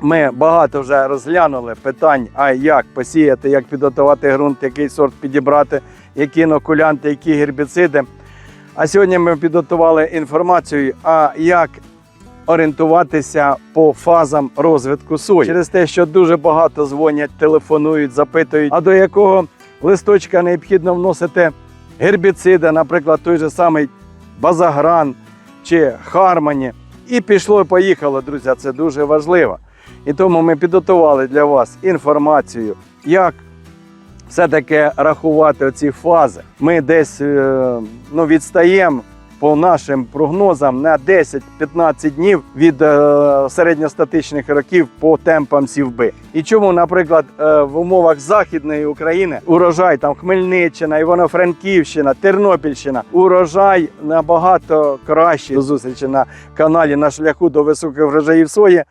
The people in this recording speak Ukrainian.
Ми багато вже розглянули питань, а як посіяти, як підготувати ґрунт, який сорт підібрати, які інокулянти, які гербіциди. А сьогодні ми підготували інформацію, а як орієнтуватися по фазам розвитку сої. Через те, що дуже багато дзвонять, телефонують, запитують, а до якого листочка необхідно вносити гербіциди, наприклад, той же самий базагран чи хармоні. І пішло, і поїхало, друзі. Це дуже важливо. І тому ми підготували для вас інформацію, як все-таки рахувати оці фази. Ми десь е, ну, відстаємо по нашим прогнозам на 10-15 днів від е, середньостатичних років по темпам сівби. І чому, наприклад, е, в умовах Західної України урожай там Хмельниччина, Івано-Франківщина, Тернопільщина, урожай набагато кращий. До зустрічі на каналі на шляху до високих врожаїв сої.